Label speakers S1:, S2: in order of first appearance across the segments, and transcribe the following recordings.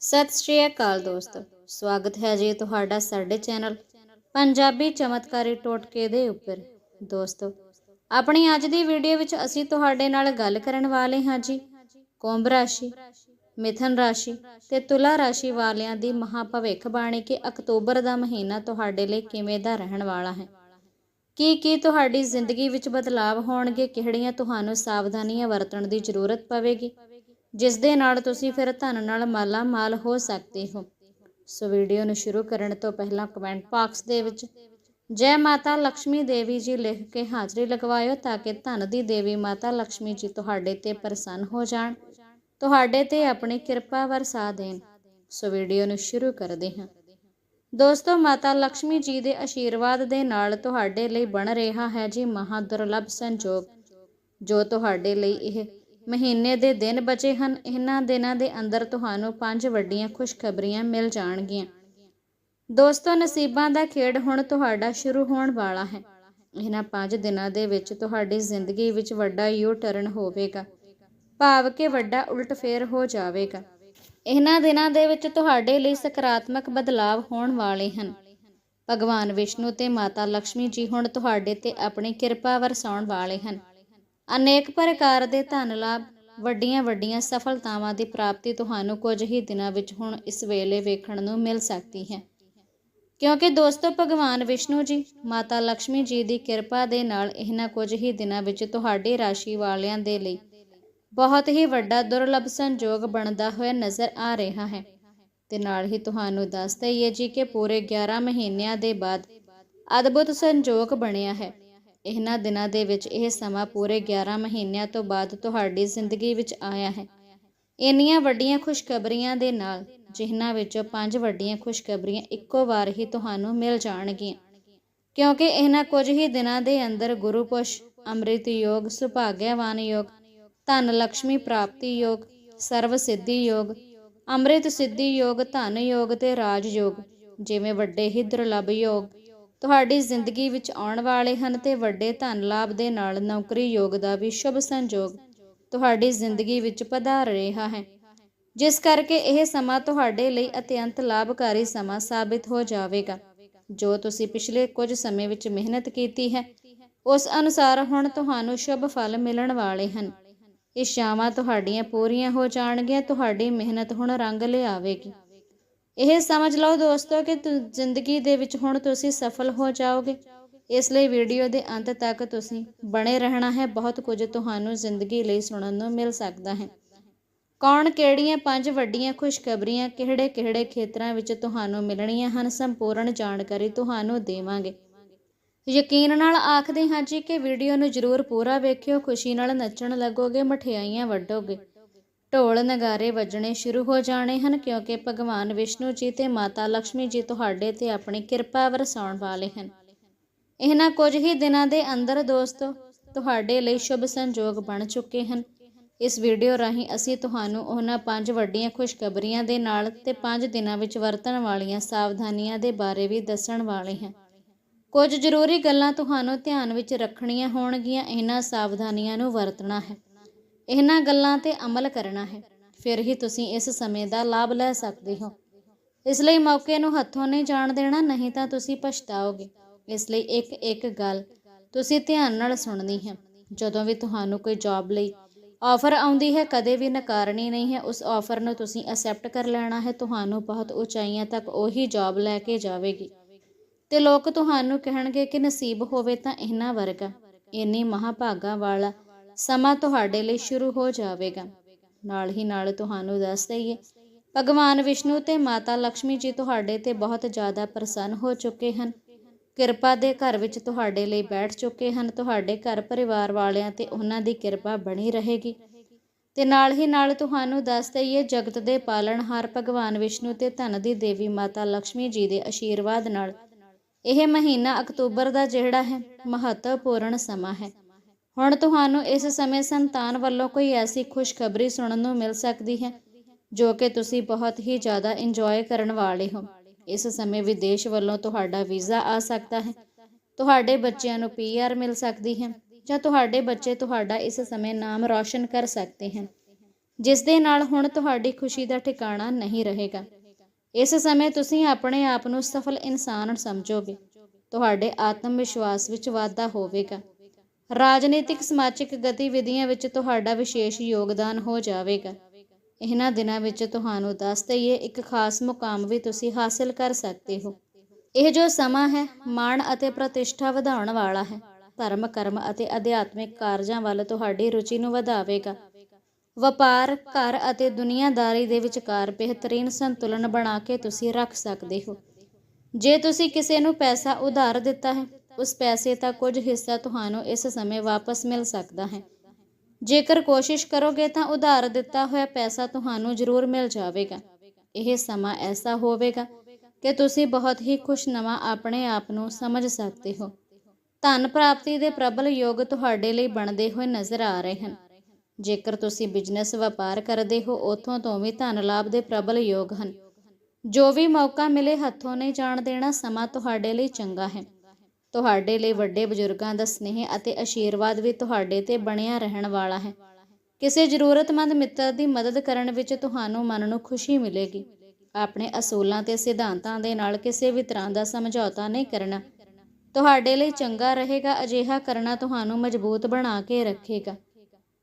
S1: ਸਤਿ ਸ਼੍ਰੀ ਅਕਾਲ ਦੋਸਤੋ। ਸਵਾਗਤ ਹੈ ਜੀ ਤੁਹਾਡਾ ਸਾਡੇ ਚੈਨਲ ਪੰਜਾਬੀ ਚਮਤਕਾਰੀ ਟੋਟਕੇ ਦੇ ਉੱਪਰ। ਦੋਸਤੋ, ਆਪਣੀ ਅੱਜ ਦੀ ਵੀਡੀਓ ਵਿੱਚ ਅਸੀਂ ਤੁਹਾਡੇ ਨਾਲ ਗੱਲ ਕਰਨ ਵਾਲੇ ਹਾਂ ਜੀ ਕੁੰਭ ਰਾਸ਼ੀ, ਮਿਥਨ ਰਾਸ਼ੀ ਤੇ ਤੁਲਾ ਰਾਸ਼ੀ ਵਾਲਿਆਂ ਦੀ ਮਹਾ ਭਵਿੱਖਬਾਣੀ ਕਿ ਅਕਤੂਬਰ ਦਾ ਮਹੀਨਾ ਤੁਹਾਡੇ ਲਈ ਕਿਵੇਂ ਦਾ ਰਹਿਣ ਵਾਲਾ ਹੈ। ਕੀ ਕੀ ਤੁਹਾਡੀ ਜ਼ਿੰਦਗੀ ਵਿੱਚ ਬਦਲਾਅ ਹੋਣਗੇ, ਕਿਹੜੀਆਂ ਤੁਹਾਨੂੰ ਸਾਵਧਾਨੀਆਂ ਵਰਤਣ ਦੀ ਜ਼ਰੂਰਤ ਪਵੇਗੀ ਜਿਸ ਦੇ ਨਾਲ ਤੁਸੀਂ ਫਿਰ ਧਨ ਨਾਲ ਮਾਲਾ ਮਾਲ ਹੋ ਸਕਦੇ ਹੋ। ਸੋ ਵੀਡੀਓ ਨੂੰ ਸ਼ੁਰੂ ਕਰਨ ਤੋਂ ਪਹਿਲਾਂ ਕਮੈਂਟ ਬਾਕਸ ਦੇ ਵਿੱਚ, ਜੈ ਮਾਤਾ ਲక్ష్ਮੀ ਦੇਵੀ ਜੀ ਲਿਖ ਕੇ ਹਾਜ਼ਰੀ ਲਗਵਾਇਓ ਤਾਂ ਕਿ ਧਨ ਦੀ ਦੇਵੀ ਮਾਤਾ ਲక్ష్ਮੀ ਜੀ ਤੁਹਾਡੇ ਤੇ ਪ੍ਰਸੰਨ ਹੋ ਜਾਣ, ਤੁਹਾਡੇ ਤੇ ਆਪਣੀ ਕਿਰਪਾ ਵਰਸਾ ਦੇਣ। ਸੋ ਵੀਡੀਓ ਨੂੰ ਸ਼ੁਰੂ ਕਰਦੇ ਹਾਂ। ਦੋਸਤੋ, ਮਾਤਾ ਲక్ష్ਮੀ ਜੀ ਦੇ ਆਸ਼ੀਰਵਾਦ ਦੇ ਨਾਲ ਤੁਹਾਡੇ ਲਈ ਬਣ ਰਿਹਾ ਹੈ ਜੀ ਮਹਾ ਦੁਰਲਭ ਸੰਜੋਗ। ਜੋ ਤੁਹਾਡੇ ਲਈ ਇਹ ਮਹੀਨੇ ਦੇ ਦਿਨ ਬਚੇ ਹਨ। ਇਹਨਾਂ ਦਿਨਾਂ ਦੇ ਅੰਦਰ ਤੁਹਾਨੂੰ ਪੰਜ ਵੱਡੀਆਂ ਖੁਸ਼ਖਬਰੀਆਂ ਮਿਲ ਜਾਣਗੀਆਂ। ਦੋਸਤੋ, ਨਸੀਬਾਂ ਦਾ ਖੇਡ ਹੁਣ ਤੁਹਾਡਾ ਸ਼ੁਰੂ ਹੋਣ ਵਾਲਾ ਹੈ। ਇਹਨਾਂ ਪੰਜ ਦਿਨਾਂ ਦੇ ਵਿੱਚ ਤੁਹਾਡੀ ਜ਼ਿੰਦਗੀ ਵਿੱਚ ਵੱਡਾ ਯੂ ਟਰਨ ਹੋਵੇਗਾ। ਭਾਵ ਕਿ ਵੱਡਾ ਉਲਟ ਫੇਰ ਹੋ ਜਾਵੇਗਾ। ਇਹਨਾਂ ਦਿਨਾਂ ਦੇ ਵਿੱਚ ਤੁਹਾਡੇ ਲਈ ਸਕਾਰਾਤਮਕ ਬਦਲਾਅ ਹੋਣ ਵਾਲੇ ਹਨ। ਭਗਵਾਨ ਵਿਸ਼ਨੂੰ ਤੇ ਮਾਤਾ ਲక్ష్ਮੀ ਜੀ ਹੁਣ ਤੁਹਾਡੇ ਤੇ ਆਪਣੀ ਕਿਰਪਾ ਵਰਸਾਉਣ ਵਾਲੇ ਹਨ। ਅਨੇਕ ਪ੍ਰਕਾਰ ਦੇ ਧਨ ਲਾਭ, ਵੱਡੀਆਂ ਵੱਡੀਆਂ ਸਫਲਤਾਵਾਂ ਦੀ ਪ੍ਰਾਪਤੀ ਤੁਹਾਨੂੰ ਕੁਝ ਹੀ ਦਿਨਾਂ ਵਿੱਚ ਹੁਣ ਇਸ ਵੇਲੇ ਵੇਖਣ ਨੂੰ ਮਿਲ ਸਕਦੀ ਹੈ। ਕਿਉਂਕਿ ਦੋਸਤੋ, ਭਗਵਾਨ ਵਿਸ਼ਨੂੰ ਜੀ, ਮਾਤਾ ਲక్ష్ਮੀ ਜੀ ਦੀ ਕਿਰਪਾ ਦੇ ਨਾਲ ਇਹਨਾਂ ਕੁਝ ਹੀ ਦਿਨਾਂ ਵਿੱਚ ਤੁਹਾਡੀ ਰਾਸ਼ੀ ਵਾਲਿਆਂ ਦੇ ਲਈ ਬਹੁਤ ਹੀ ਵੱਡਾ ਦੁਰਲੱਭ ਸੰਜੋਗ ਬਣਦਾ ਹੋਇਆ ਨਜ਼ਰ ਆ ਰਿਹਾ ਹੈ। ਤੇ ਨਾਲ ਹੀ ਤੁਹਾਨੂੰ ਦੱਸ ਦਈਏ ਜੀ ਕਿ ਪੂਰੇ 11 ਮਹੀਨਿਆਂ ਦੇ ਬਾਅਦ ਅਦਭੁਤ ਸੰਜੋਗ ਬਣਿਆ ਹੈ। ਇਹਨਾਂ ਦਿਨਾਂ ਦੇ ਵਿੱਚ ਇਹ ਸਮਾਂ ਪੂਰੇ 11 ਮਹੀਨਿਆਂ ਤੋਂ ਬਾਅਦ ਤੁਹਾਡੀ ਜ਼ਿੰਦਗੀ ਵਿੱਚ ਆਇਆ ਹੈ। ਇੰਨੀਆਂ ਵੱਡੀਆਂ ਖੁਸ਼ਖਬਰੀਆਂ ਦੇ ਨਾਲ ਜਿਨ੍ਹਾਂ ਵਿੱਚੋਂ ਪੰਜ ਵੱਡੀਆਂ ਖੁਸ਼ਖਬਰੀਆਂ ਇੱਕੋ ਵਾਰ ਹੀ ਤੁਹਾਨੂੰ ਮਿਲ ਜਾਣਗੀਆਂ। ਕਿਉਂਕਿ ਇਹਨਾਂ ਕੁਝ ਹੀ ਦਿਨਾਂ ਦੇ ਅੰਦਰ ਗੁਰੂ ਪੁਸ਼ ਅੰਮ੍ਰਿਤ ਯੋਗ ਸੁਭਾਗਿਆਵਾਨ ਯੋਗ, ਧਨ ਲక్ష్ਮੀ ਪ੍ਰਾਪਤੀ ਯੋਗ, ਸਰਵ ਸਿੱਧੀ ਯੋਗ, ਅੰਮ੍ਰਿਤ ਸਿੱਧੀ ਯੋਗ, ਧਨ ਯੋਗ ਤੇ ਰਾਜ ਯੋਗ, ਜਿਵੇਂ ਵੱਡੇ ਹੀ ਦੁਰਲੱਭ ਯੋਗ ਤੁਹਾਡੀ ਜ਼ਿੰਦਗੀ ਵਿੱਚ ਆਉਣ ਵਾਲੇ ਹਨ ਤੇ ਵੱਡੇ ਧਨ ਲਾਭ ਦੇ ਨਾਲ ਨੌਕਰੀ ਯੋਗ ਦਾ ਵੀ ਸ਼ੁਭ ਸੰਜੋਗ ਤੁਹਾਡੀ ਜ਼ਿੰਦਗੀ ਵਿੱਚ ਪਧਾਰ ਰਿਹਾ ਹੈ। ਜਿਸ ਕਰਕੇ ਇਹ ਸਮਾਂ ਤੁਹਾਡੇ ਲਈ ਅਤਿਅੰਤ ਲਾਭਕਾਰੀ ਸਮਾਂ ਸਾਬਿਤ ਹੋ ਜਾਵੇਗਾ। ਜੋ ਤੁਸੀਂ ਪਿਛਲੇ ਕੁਝ ਸਮੇਂ ਵਿੱਚ ਮਿਹਨਤ ਕੀਤੀ ਹੈ, ਉਸ ਅਨੁਸਾਰ ਹੁਣ ਤੁਹਾਨੂੰ ਸ਼ੁਭ ਫਲ ਮਿਲਣ ਵਾਲੇ ਹਨ। ਇਹ ਤੁਹਾਡੀਆਂ ਪੂਰੀਆਂ ਹੋ ਜਾਣਗੀਆਂ, ਤੁਹਾਡੀ ਮਿਹਨਤ ਹੁਣ ਰੰਗ ਲਿਆਵੇਗੀ। ਇਹ ਸਮਝ ਲਓ ਦੋਸਤੋ ਕਿ ਜ਼ਿੰਦਗੀ ਦੇ ਵਿੱਚ ਹੁਣ ਤੁਸੀਂ ਸਫਲ ਹੋ ਜਾਓਗੇ। ਇਸ ਲਈ ਵੀਡੀਓ ਦੇ ਅੰਤ ਤੱਕ ਤੁਸੀਂ ਬਣੇ ਰਹਿਣਾ ਹੈ। ਬਹੁਤ ਕੁਝ ਤੁਹਾਨੂੰ ਜ਼ਿੰਦਗੀ ਲਈ ਸੁਣਨ ਨੂੰ ਮਿਲ ਸਕਦਾ ਹੈ। ਕੌਣ ਕਿਹੜੀਆਂ ਪੰਜ ਵੱਡੀਆਂ ਖੁਸ਼ਖਬਰੀਆਂ ਕਿਹੜੇ-ਕਿਹੜੇ ਖੇਤਰਾਂ ਵਿੱਚ ਤੁਹਾਨੂੰ ਮਿਲਣੀਆਂ ਹਨ, ਸੰਪੂਰਨ ਜਾਣਕਾਰੀ ਤੁਹਾਨੂੰ ਦੇਵਾਂਗੇ। ਯਕੀਨ ਨਾਲ ਆਖਦੇ ਹਾਂ ਜੀ ਕਿ ਵੀਡੀਓ ਨੂੰ ਜ਼ਰੂਰ ਪੂਰਾ ਵੇਖਿਓ, ਖੁਸ਼ੀ ਨਾਲ ਨੱਚਣ ਲੱਗੋਗੇ, ਮਠਿਆਈਆਂ ਵੰਡੋਗੇ ਢੋਲ ਨਗਾਰੇ ਵੱਜਣੇ ਸ਼ੁਰੂ ਹੋ ਜਾਣੇ ਹਨ, ਕਿਉਂਕਿ ਭਗਵਾਨ ਵਿਸ਼ਨੂੰ ਜੀ ਤੇ ਮਾਤਾ ਲక్ష్ਮੀ ਜੀ ਤੁਹਾਡੇ ਤੇ ਆਪਣੀ ਕਿਰਪਾ ਵਰਸਾਉਣ ਵਾਲੇ ਹਨ। ਇਹਨਾਂ ਕੁਝ ਹੀ ਦਿਨਾਂ ਦੇ ਅੰਦਰ ਦੋਸਤੋ, ਤੁਹਾਡੇ ਲਈ ਸ਼ੁਭ ਸੰਜੋਗ ਬਣ ਚੁੱਕੇ ਹਨ। ਇਸ ਵੀਡੀਓ ਰਾਹੀਂ ਅਸੀਂ ਤੁਹਾਨੂੰ ਉਹਨਾਂ ਪੰਜ ਵੱਡੀਆਂ ਖੁਸ਼ਖਬਰੀਆਂ ਦੇ ਨਾਲ ਤੇ ਪੰਜ ਦਿਨਾਂ ਵਿੱਚ ਵਰਤਣ ਵਾਲੀਆਂ ਸਾਵਧਾਨੀਆਂ ਦੇ ਬਾਰੇ ਵੀ ਦੱਸਣ ਵਾਲੇ ਹਾਂ। ਕੁਝ ਜ਼ਰੂਰੀ ਗੱਲਾਂ ਤੁਹਾਨੂੰ ਧਿਆਨ ਵਿੱਚ ਰੱਖਣੀਆਂ ਹੋਣਗੀਆਂ, ਇਹਨਾਂ ਸਾਵਧਾਨੀਆਂ ਨੂੰ ਵਰਤਣਾ ਹੈ। ਇਹਨਾਂ ਗੱਲਾਂ ਤੇ ਅਮਲ ਕਰਨਾ ਹੈ। ਫਿਰ ਹੀ ਤੁਸੀਂ ਇਸ ਸਮੇਂ ਦਾ ਲਾਭ ਲੈ ਸਕਦੇ ਹੋ। ਇਸ ਲਈ ਮੌਕੇ ਨੂੰ ਹੱਥੋਂ ਨਹੀਂ ਜਾਣ ਦੇਣਾ, ਨਹੀਂ ਤਾਂ ਤੁਸੀਂ ਪਛਤਾਓਗੇ। ਇਸ ਲਈ ਇੱਕ ਇੱਕ ਗੱਲ ਤੁਸੀਂ ਧਿਆਨ ਨਾਲ ਸੁਣਨੀ ਹੈ। ਜਦੋਂ ਵੀ ਤੁਹਾਨੂੰ ਕੋਈ ਜੌਬ ਲਈ ਆਫਰ ਆਉਂਦੀ ਹੈ, ਕਦੇ ਵੀ ਨਕਾਰਨੀ ਨਹੀਂ ਹੈ, ਉਸ ਆਫਰ ਨੂੰ ਤੁਸੀਂ ਅਸੈਪਟ ਕਰ ਲੈਣਾ ਹੈ। ਤੁਹਾਨੂੰ ਬਹੁਤ ਉਚਾਈਆਂ ਤੱਕ ਉਹੀ ਜੌਬ ਲੈ ਕੇ ਜਾਵੇਗੀ। ਤੇ ਲੋਕ ਤੁਹਾਨੂੰ ਕਹਿਣਗੇ ਕਿ ਨਸੀਬ ਹੋਵੇ ਤਾਂ ਇਹਨਾਂ ਵਰਗਾ। ਇੰਨੀ ਮਹਾਭਾਗਾ ਵਾਲਾ ਸਮਾਂ ਤੁਹਾਡੇ ਲਈ ਸ਼ੁਰੂ ਹੋ ਜਾਵੇਗਾ। ਨਾਲ ਹੀ ਨਾਲ ਤੁਹਾਨੂੰ ਦੱਸ ਦਈਏ, ਭਗਵਾਨ ਵਿਸ਼ਨੂੰ ਤੇ ਮਾਤਾ ਲక్ష్ਮੀ ਜੀ ਤੁਹਾਡੇ ਤੇ ਬਹੁਤ ਜ਼ਿਆਦਾ ਪ੍ਰਸੰਨ ਹੋ ਚੁੱਕੇ ਹਨ। ਕਿਰਪਾ ਦੇ ਘਰ ਵਿੱਚ ਤੁਹਾਡੇ ਲਈ ਬੈਠ ਚੁੱਕੇ ਹਨ। ਤੁਹਾਡੇ ਘਰ ਪਰਿਵਾਰ ਵਾਲਿਆਂ ਤੇ ਉਹਨਾਂ ਦੀ ਕਿਰਪਾ ਬਣੀ ਰਹੇਗੀ। ਤੇ ਨਾਲ ਹੀ ਨਾਲ ਤੁਹਾਨੂੰ ਦੱਸ ਦਈਏ, ਜਗਤ ਦੇ ਪਾਲਣਹਾਰ ਭਗਵਾਨ ਵਿਸ਼ਨੂੰ ਤੇ ਧਨ ਦੀ ਦੇਵੀ ਮਾਤਾ ਲక్ష్ਮੀ ਜੀ ਦੇ ਆਸ਼ੀਰਵਾਦ ਨਾਲ ਇਹ ਮਹੀਨਾ ਅਕਤੂਬਰ ਦਾ ਜਿਹੜਾ ਹੈ ਮਹੱਤਵਪੂਰਨ ਸਮਾਂ ਹੈ। ਹੁਣ ਤੁਹਾਨੂੰ ਇਸ ਸਮੇਂ ਸੰਤਾਨ ਵੱਲੋਂ ਕੋਈ ਐਸੀ ਖੁਸ਼ਖਬਰੀ ਸੁਣਨ ਨੂੰ ਮਿਲ ਸਕਦੀ ਹੈ, ਜੋ ਕਿ ਤੁਸੀਂ ਬਹੁਤ ਹੀ ਜ਼ਿਆਦਾ ਇੰਜੋਏ ਕਰਨ ਵਾਲੇ ਹੋ। ਇਸ ਸਮੇਂ ਵਿਦੇਸ਼ ਵੱਲੋਂ ਤੁਹਾਡਾ ਵੀਜ਼ਾ ਆ ਸਕਦਾ ਹੈ। ਤੁਹਾਡੇ ਬੱਚਿਆਂ ਨੂੰ ਪੀਆਰ ਮਿਲ ਸਕਦੀ ਹੈ ਜਾਂ ਤੁਹਾਡੇ ਬੱਚੇ ਤੁਹਾਡਾ ਇਸ ਸਮੇਂ ਨਾਮ ਰੌਸ਼ਨ ਕਰ ਸਕਦੇ ਹਨ। ਜਿਸ ਦੇ ਨਾਲ ਹੁਣ ਤੁਹਾਡੀ ਖੁਸ਼ੀ ਦਾ ਠਿਕਾਣਾ ਨਹੀਂ ਰਹੇਗਾ। ਇਸ ਸਮੇਂ ਤੁਸੀਂ ਆਪਣੇ ਆਪ ਨੂੰ ਸਫਲ ਇਨਸਾਨ ਸਮਝੋਗੇ। ਤੁਹਾਡੇ ਆਤਮ ਵਿਸ਼ਵਾਸ ਵਿੱਚ ਵਾਧਾ ਹੋਵੇਗਾ। ਰਾਜਨੀਤਿਕ ਸਮਾਜਿਕ ਗਤੀਵਿਧੀਆਂ ਵਿੱਚ ਤੁਹਾਡਾ ਵਿਸ਼ੇਸ਼ ਯੋਗਦਾਨ ਹੋ ਜਾਵੇਗਾ। ਇਹਨਾਂ ਦਿਨਾਂ ਵਿੱਚ ਤੁਹਾਨੂੰ ਦੱਸ ਦਈਏ, ਇੱਕ ਖਾਸ ਮੁਕਾਮ ਵੀ ਤੁਸੀਂ ਹਾਸਲ ਕਰ ਸਕਦੇ ਹੋ। ਇਹ ਜੋ ਸਮਾਂ ਹੈ, ਮਾਣ ਅਤੇ ਪ੍ਰਤਿਸ਼ਠਾ ਵਧਾਉਣ ਵਾਲਾ ਹੈ। ਧਰਮ, ਕਰਮ ਅਤੇ ਅਧਿਆਤਮਿਕ ਕਾਰਜਾਂ ਵੱਲ ਤੁਹਾਡੀ ਰੁਚੀ ਨੂੰ ਵਧਾਵੇਗਾ। ਵਪਾਰ, ਘਰ ਅਤੇ ਦੁਨੀਆਦਾਰੀ ਦੇ ਵਿਚਕਾਰ ਬਿਹਤਰੀਨ ਸੰਤੁਲਨ ਬਣਾ ਕੇ ਤੁਸੀਂ ਰੱਖ ਸਕਦੇ ਹੋ। ਜੇ ਤੁਸੀਂ ਕਿਸੇ ਨੂੰ ਪੈਸਾ ਉਧਾਰ ਦਿੱਤਾ ਹੈ ਉਸ ਪੈਸੇ ਦਾ ਕੁਝ ਹਿੱਸਾ ਤੁਹਾਨੂੰ ਇਸ ਸਮੇਂ ਵਾਪਸ ਮਿਲ ਸਕਦਾ ਹੈ। ਜੇਕਰ ਕੋਸ਼ਿਸ਼ ਕਰੋਗੇ ਤਾਂ ਉਧਾਰ ਦਿੱਤਾ ਹੋਇਆ ਪੈਸਾ ਤੁਹਾਨੂੰ ਜ਼ਰੂਰ ਮਿਲ ਜਾਵੇਗਾ। ਇਹ ਸਮਾਂ ਐਸਾ ਹੋਵੇਗਾ ਕਿ ਤੁਸੀਂ ਬਹੁਤ ਹੀ ਖੁਸ਼ਨਵਾ ਆਪਣੇ ਆਪ ਨੂੰ ਸਮਝ ਸਕਦੇ ਹੋ। ਧਨ ਪ੍ਰਾਪਤੀ ਦੇ ਪ੍ਰਬਲ ਯੋਗ ਤੁਹਾਡੇ ਲਈ ਬਣਦੇ ਹੋਏ ਨਜ਼ਰ ਆ ਰਹੇ ਹਨ। ਜੇਕਰ ਤੁਸੀਂ ਬਿਜ਼ਨਸ ਵਪਾਰ ਕਰਦੇ ਹੋ, ਉਥੋਂ ਤੋਂ ਵੀ ਧਨ ਲਾਭ ਦੇ ਪ੍ਰਬਲ ਯੋਗ ਹਨ। ਜੋ ਵੀ ਮੌਕਾ ਮਿਲੇ, ਹੱਥੋਂ ਨਹੀਂ ਜਾਣ ਦੇਣਾ ਸਮਾਂ ਤੁਹਾਡੇ ਲਈ ਚੰਗਾ ਹੈ। ਤੁਹਾਡੇ ਲਈ ਵੱਡੇ ਬਜ਼ੁਰਗਾਂ ਦਾ ਸਨੇਹ ਅਤੇ ਆਸ਼ੀਰਵਾਦ ਵੀ ਤੁਹਾਡੇ ਤੇ ਬਣਿਆ ਰਹਿਣ ਵਾਲਾ ਹੈ। ਕਿਸੇ ਜ਼ਰੂਰਤਮੰਦ ਮਿੱਤਰ ਦੀ ਮਦਦ ਕਰਨ ਵਿੱਚ ਤੁਹਾਨੂੰ ਮਨ ਨੂੰ ਖੁਸ਼ੀ ਮਿਲੇਗੀ। ਆਪਣੇ ਅਸੂਲਾਂ ਤੇ ਸਿਧਾਂਤਾਂ ਦੇ ਨਾਲ ਕਿਸੇ ਵੀ ਤਰ੍ਹਾਂ ਦਾ ਸਮਝੌਤਾ ਨਹੀਂ ਕਰਨਾ। ਤੁਹਾਡੇ ਲਈ ਚੰਗਾ ਰਹੇਗਾ, ਅਜਿਹਾ ਕਰਨਾ ਤੁਹਾਨੂੰ ਮਜ਼ਬੂਤ ਬਣਾ ਕੇ ਰੱਖੇਗਾ।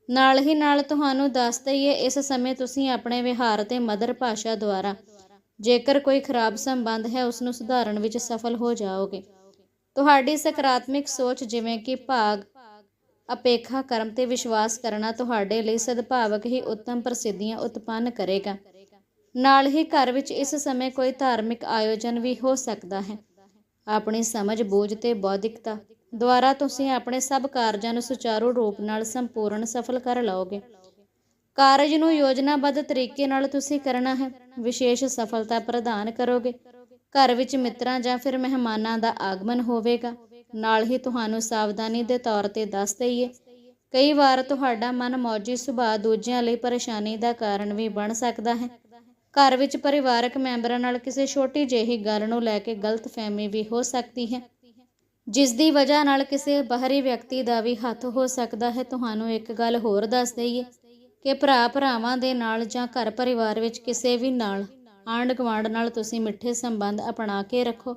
S1: ਨਾਲ ਹੀ ਨਾਲ ਤੁਹਾਨੂੰ ਦੱਸ ਦਈਏ, ਇਸ ਸਮੇਂ ਤੁਸੀਂ ਆਪਣੇ ਵਿਹਾਰ ਤੇ ਮਦਰ ਭਾਸ਼ਾ ਦੁਆਰਾ, ਜੇਕਰ ਕੋਈ ਖਰਾਬ ਸੰਬੰਧ ਹੈ, ਉਸ ਨੂੰ ਸੁਧਾਰਨ ਵਿੱਚ ਸਫਲ ਹੋ ਜਾਓਗੇ। ਤੁਹਾਡੀ ਸਕਾਰਾਤਮਕ ਸੋਚ ਜਿਵੇਂ ਕਿ ਭਾਗ, ਅਪੇਖਾ ਕਰਮ ਤੇ ਵਿਸ਼ਵਾਸ ਕਰਨਾ ਤੁਹਾਡੇ ਲਈ ਸਦਭਾਵਕ ਹੀ ਉੱਤਮ ਪ੍ਰਸਿੱਧੀਆਂ ਉਤਪੰਨ ਕਰੇਗਾ। ਨਾਲ ਹੀ ਘਰ ਵਿੱਚ ਇਸ ਸਮੇਂ ਕੋਈ ਧਾਰਮਿਕ ਆਯੋਜਨ ਵੀ ਹੋ ਸਕਦਾ ਹੈ। ਆਪਣੀ ਸਮਝ, ਬੂਝ ਤੇ ਬੌਧਿਕਤਾ ਦੁਆਰਾ ਤੁਸੀਂ ਆਪਣੇ ਸਭ ਕਾਰਜਾਂ ਨੂੰ ਸੁਚਾਰੂ ਰੂਪ ਨਾਲ ਸੰਪੂਰਨ ਸਫਲ ਕਰ ਲਓਗੇ। ਕਾਰਜ ਨੂੰ ਯੋਜਨਾਬੱਧ ਤਰੀਕੇ ਨਾਲ ਤੁਸੀਂ ਕਰਨਾ ਹੈ। ਵਿਸ਼ੇਸ਼ ਸਫਲਤਾ ਪ੍ਰਦਾਨ ਕਰੋਗੇ। ਘਰ ਵਿੱਚ ਮਿੱਤਰਾਂ ਜਾਂ ਫਿਰ ਮਹਿਮਾਨਾਂ ਦਾ ਆਗਮਨ ਹੋਵੇਗਾ। ਨਾਲ ਹੀ ਤੁਹਾਨੂੰ ਸਾਵਧਾਨੀ ਦੇ ਤੌਰ ਤੇ ਦੱਸ ਦਈਏ, ਕਈ ਵਾਰ ਤੁਹਾਡਾ ਮਨ ਸੁਭਾਅ ਦੂਜਿਆਂ ਲਈ ਪਰੇਸ਼ਾਨੀ ਦਾ ਕਾਰਨ ਵੀ ਬਣ ਸਕਦਾ ਹੈ। ਘਰ ਵਿੱਚ ਪਰਿਵਾਰਕ ਮੈਂਬਰਾਂ ਨਾਲ ਕਿਸੇ ਛੋਟੀ ਜਿਹੀ ਗੱਲ ਨੂੰ ਲੈ ਕੇ ਗਲਤਫਹਿਮੀ ਵੀ ਹੋ ਸਕਦੀ ਹੈ। ਜਿਸ ਦੀ ਵਜ੍ਹਾ ਨਾਲ ਕਿਸੇ ਬਾਹਰੀ ਵਿਅਕਤੀ ਦਾ ਵੀ ਹੱਥ ਹੋ ਸਕਦਾ ਹੈ, ਤੁਹਾਨੂੰ ਇੱਕ ਗੱਲ ਹੋਰ ਦੱਸ ਦਈਏ ਕਿ ਭਰਾ ਭਰਾਵਾਂ ਦੇ ਨਾਲ ਜਾਂ ਘਰ ਪਰਿਵਾਰ ਵਿੱਚ ਕਿਸੇ ਵੀ ਨਾਲ ਆਂਢ ਗੁਆਂਢ ਨਾਲ ਤੁਸੀਂ ਮਿੱਠੇ ਸੰਬੰਧ ਅਪਣਾ ਕੇ ਰੱਖੋ।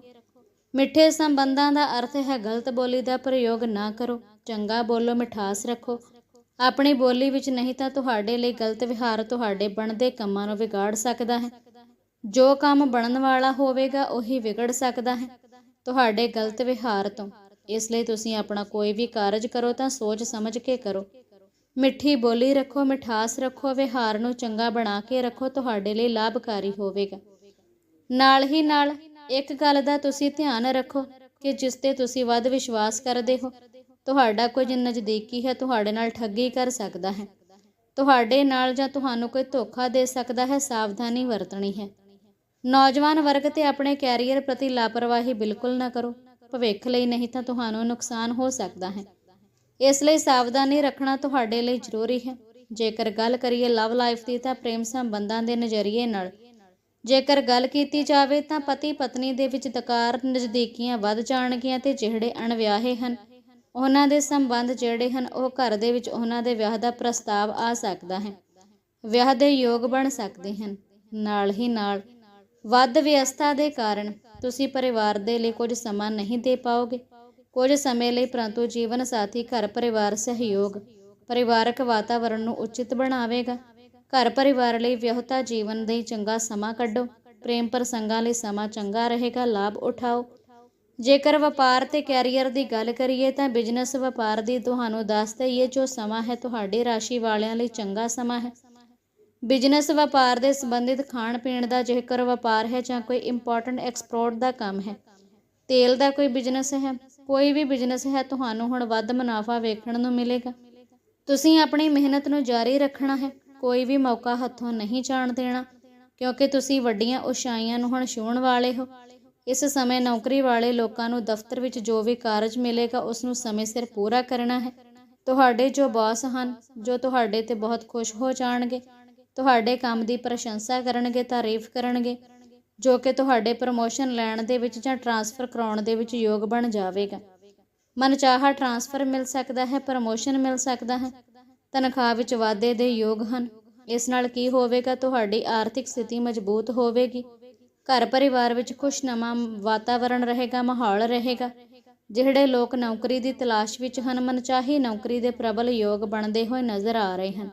S1: ਮਿੱਠੇ ਸੰਬੰਧਾਂ ਦਾ ਅਰਥ ਹੈ ਗਲਤ ਬੋਲੀ ਦਾ ਪ੍ਰਯੋਗ ਨਾ ਕਰੋ। ਚੰਗਾ ਬੋਲੋ, ਮਿਠਾਸ ਰੱਖੋ। ਆਪਣੀ ਬੋਲੀ ਵਿੱਚ ਨਹੀਂ ਤਾਂ ਤੁਹਾਡੇ ਲਈ ਗਲਤ ਵਿਹਾਰ ਤੁਹਾਡੇ ਬਣਦੇ ਕੰਮਾਂ ਨੂੰ ਵਿਗਾੜ ਸਕਦਾ ਹੈ। ਜੋ ਕੰਮ ਬਣਨ ਵਾਲਾ ਹੋਵੇਗਾ, ਉਹੀ ਵਿਗੜ ਸਕਦਾ ਹੈ। ਤੁਹਾਡੇ ਗਲਤ ਵਿਹਾਰ ਤੋਂ। ਇਸ ਲਈ ਤੁਸੀਂ ਆਪਣਾ ਕੋਈ ਵੀ ਕਾਰਜ ਕਰੋ ਤਾਂ ਸੋਚ ਸਮਝ ਕੇ ਕਰੋ। ਮਿੱਠੀ ਬੋਲੀ ਰੱਖੋ, ਮਿਠਾਸ ਰੱਖੋ, ਵਿਹਾਰ ਨੂੰ ਚੰਗਾ ਬਣਾ ਕੇ ਰੱਖੋ, ਤੁਹਾਡੇ ਲਈ ਲਾਭਕਾਰੀ ਹੋਵੇਗਾ। ਨਾਲ ਹੀ ਨਾਲ ਇੱਕ ਗੱਲ ਦਾ ਤੁਸੀਂ ਧਿਆਨ ਰੱਖੋ ਕਿ ਜਿਸ ਤੇ ਤੁਸੀਂ ਵੱਧ ਵਿਸ਼ਵਾਸ ਕਰਦੇ ਹੋ, ਤੁਹਾਡਾ ਕੁਝ ਨਜ਼ਦੀਕੀ ਹੈ, ਤੁਹਾਡੇ ਨਾਲ ਠੱਗੀ ਕਰ ਸਕਦਾ ਹੈ। ਤੁਹਾਡੇ ਨਾਲ ਜਾਂ ਤੁਹਾਨੂੰ ਕੋਈ ਧੋਖਾ ਦੇ ਸਕਦਾ ਹੈ, ਸਾਵਧਾਨੀ ਵਰਤਣੀ ਹੈ। ਨੌਜਵਾਨ ਵਰਗ ਤੇ ਆਪਣੇ ਕੈਰੀਅਰ ਪ੍ਰਤੀ ਲਾਪਰਵਾਹੀ ਬਿਲਕੁਲ ਨਾ ਕਰੋ। ਭਵਿੱਖ ਲਈ ਨਹੀਂ ਤਾਂ ਤੁਹਾਨੂੰ ਨੁਕਸਾਨ ਹੋ ਸਕਦਾ ਹੈ। ਇਸ ਲਈ ਸਾਵਧਾਨੀ ਰੱਖਣਾ ਤੁਹਾਡੇ ਲਈ ਜ਼ਰੂਰੀ ਹੈ। ਜੇਕਰ ਗੱਲ ਕਰੀਏ ਲਵ ਲਾਈਫ ਦੀ ਤਾਂ ਪ੍ਰੇਮ ਸੰਬੰਧਾਂ ਦੇ ਨਜ਼ਰੀਏ ਨਾਲ। ਜੇਕਰ ਗੱਲ ਕੀਤੀ ਜਾਵੇ ਤਾਂ ਪਤੀ ਪਤਨੀ ਦੇ ਵਿੱਚ ਤਕਾਰ ਨਜ਼ਦੀਕੀਆਂ ਵੱਧ ਜਾਣਗੀਆਂ ਤੇ ਜਿਹੜੇ ਅਣਵਿਆਹੇ ਹਨ, ਉਹਨਾਂ ਦੇ ਸੰਬੰਧ ਜਿਹੜੇ ਹਨ, ਉਹ ਘਰ ਦੇ ਵਿੱਚ ਉਹਨਾਂ ਦੇ ਵਿਆਹ ਦਾ ਪ੍ਰਸਤਾਵ ਆ ਸਕਦਾ ਹੈ। ਵਿਆਹ ਦੇ ਯੋਗ ਬਣ ਸਕਦੇ ਹਨ। ਨਾਲ ਹੀ ਨਾਲ, ਵੱਧ ਵਿਅਸਤਾ ਦੇ ਕਾਰਨ ਤੁਸੀਂ ਪਰਿਵਾਰ ਦੇ ਲਈ ਕੁਝ ਸਮਾਂ ਨਹੀਂ ਦੇ ਪਾਓਗੇ। ਕੁਝ ਸਮੇਂ ਲਈ ਪਰੰਤੂ ਜੀਵਨ ਸਾਥੀ ਘਰ ਪਰਿਵਾਰ ਸਹਿਯੋਗ, ਪਰਿਵਾਰਕ ਵਾਤਾਵਰਣ ਨੂੰ ਉਚਿਤ ਬਣਾਵੇਗਾ। ਘਰ ਪਰਿਵਾਰ ਲਈ ਵਿਆਹਤਾ ਜੀਵਨ ਦੇ ਚੰਗਾ ਸਮਾਂ ਕੱਢੋ। ਪ੍ਰੇਮ ਪ੍ਰਸੰਗਾਂ ਲਈ ਸਮਾਂ ਚੰਗਾ ਰਹੇਗਾ, ਲਾਭ ਉਠਾਓ। ਜੇਕਰ ਵਪਾਰ ਤੇ ਕੈਰੀਅਰ ਦੀ ਗੱਲ ਕਰੀਏ ਤਾਂ ਬਿਜ਼ਨਸ ਵਪਾਰ ਦੀ ਤੁਹਾਨੂੰ ਦੱਸ ਦਈਏ ਜੋ ਸਮਾਂ ਹੈ, ਤੁਹਾਡੀ ਰਾਸ਼ੀ ਵਾਲਿਆਂ ਲਈ ਚੰਗਾ ਸਮਾਂ ਹੈ। ਬਿਜ਼ਨਸ ਵਪਾਰ ਦੇ ਸੰਬੰਧਿਤ ਖਾਣ ਪੀਣ ਦਾ ਜੇਕਰ ਵਪਾਰ ਹੈ ਜਾਂ ਕੋਈ ਇੰਪੋਰਟੈਂਟ ਐਕਸਪੋਰਟ ਦਾ ਕੰਮ ਹੈ, ਤੇਲ ਦਾ ਕੋਈ ਬਿਜ਼ਨਸ ਹੈ ਕੋਈ ਵੀ ਬਿਜ਼ਨਸ ਹੈ, ਤੁਹਾਨੂੰ ਹੁਣ ਵੱਧ ਮੁਨਾਫਾ ਵੇਖਣ ਨੂੰ ਮਿਲੇਗਾ। ਤੁਸੀਂ ਆਪਣੀ ਮਿਹਨਤ ਨੂੰ ਜਾਰੀ ਰੱਖਣਾ ਹੈ, ਕੋਈ ਵੀ ਮੌਕਾ ਹੱਥੋਂ ਨਹੀਂ ਜਾਣ ਦੇਣਾ, ਕਿਉਂਕਿ ਤੁਸੀਂ ਵੱਡੀਆਂ ਉਚਾਈਆਂ ਨੂੰ ਹੁਣ ਛੂਹਣ ਵਾਲੇ ਹੋ। ਇਸ ਸਮੇਂ ਨੌਕਰੀ ਵਾਲੇ ਲੋਕਾਂ ਨੂੰ ਦਫ਼ਤਰ ਵਿੱਚ ਜੋ ਵੀ ਕਾਰਜ ਮਿਲੇਗਾ, ਉਸ ਨੂੰ ਸਮੇਂ ਸਿਰ ਪੂਰਾ ਕਰਨਾ ਹੈ। ਤੁਹਾਡੇ ਜੋ ਬਾਸ ਹਨ, ਜੋ ਤੁਹਾਡੇ ਤੇ ਬਹੁਤ ਖੁਸ਼ ਹੋ ਜਾਣਗੇ, ਤੁਹਾਡੇ ਕੰਮ ਦੀ ਪ੍ਰਸ਼ੰਸਾ ਕਰਨਗੇ, ਤਾਰੀਫ ਕਰਨਗੇ ਜੋ ਕਿ ਤੁਹਾਡੇ ਪ੍ਰਮੋਸ਼ਨ ਲੈਣ ਦੇ ਵਿੱਚ ਜਾਂ ਟਰਾਂਸਫਰ ਕਰਾਉਣ ਦੇ ਵਿੱਚ ਯੋਗ ਬਣ ਜਾਵੇਗਾ। ਮਨਚਾਹਾ ਟਰਾਂਸਫਰ ਮਿਲ ਸਕਦਾ ਹੈ ਪ੍ਰਮੋਸ਼ਨ ਮਿਲ ਸਕਦਾ ਹੈ। ਤਨਖਾਹ ਵਿੱਚ ਵਾਧੇ ਦੇ ਯੋਗ ਹਨ। ਇਸ ਨਾਲ ਕੀ ਹੋਵੇਗਾ? ਤੁਹਾਡੀ ਆਰਥਿਕ ਸਥਿਤੀ ਮਜ਼ਬੂਤ ਹੋਵੇਗੀ। ਘਰ ਪਰਿਵਾਰ ਵਿੱਚ ਖੁਸ਼ਨੁਮਾ ਵਾਤਾਵਰਣ ਰਹੇਗਾ, ਮਾਹੌਲ ਰਹੇਗਾ। ਜਿਹੜੇ ਲੋਕ ਨੌਕਰੀ ਦੀ ਤਲਾਸ਼ ਵਿੱਚ ਹਨ, ਮਨਚਾਹੀ ਨੌਕਰੀ ਦੇ ਪ੍ਰਬਲ ਯੋਗ ਬਣਦੇ ਹੋਏ ਨਜ਼ਰ ਆ ਰਹੇ ਹਨ।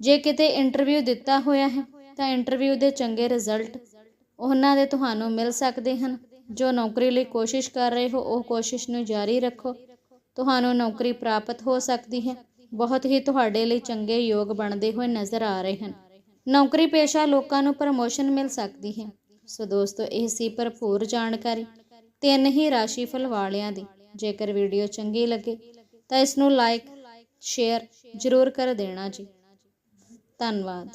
S1: ਜੇ ਕਿਤੇ ਇੰਟਰਵਿਊ ਦਿੱਤਾ ਹੋਇਆ ਹੈ, ਤਾਂ ਇੰਟਰਵਿਊ ਦੇ ਚੰਗੇ ਰਿਜ਼ਲਟ ਉਹਨਾਂ ਦੇ ਤੁਹਾਨੂੰ ਮਿਲ ਸਕਦੇ ਹਨ। ਜੋ ਨੌਕਰੀ ਲਈ ਕੋਸ਼ਿਸ਼ ਕਰ ਰਹੇ ਹੋ, ਉਹ ਕੋਸ਼ਿਸ਼ ਨੂੰ ਜਾਰੀ ਰੱਖੋ। ਤੁਹਾਨੂੰ ਨੌਕਰੀ ਪ੍ਰਾਪਤ ਹੋ ਸਕਦੀ ਹੈ। ਬਹੁਤ ਹੀ ਤੁਹਾਡੇ ਲਈ ਚੰਗੇ ਯੋਗ ਬਣਦੇ ਹੋਏ ਨਜ਼ਰ ਆ ਰਹੇ ਹਨ। ਨੌਕਰੀ ਪੇਸ਼ਾ ਲੋਕਾਂ ਨੂੰ ਪ੍ਰਮੋਸ਼ਨ ਮਿਲ ਸਕਦੀ ਹੈ। ਸੋ ਦੋਸਤੋ, ਇਹ ਸੀ ਭਰਪੂਰ ਜਾਣਕਾਰੀ। ਤਿੰਨ ਹੀ ਰਾਸ਼ੀਫਲ ਵਾਲਿਆਂ ਦੀ। ਜੇਕਰ ਵੀਡੀਓ ਚੰਗੀ ਲੱਗੇ, ਤਾਂ ਇਸ ਨੂੰ ਲਾਈਕ ਸ਼ੇਅਰ ਜ਼ਰੂਰ ਕਰ ਦੇਣਾ ਜੀ। ਧੰਨਵਾਦ।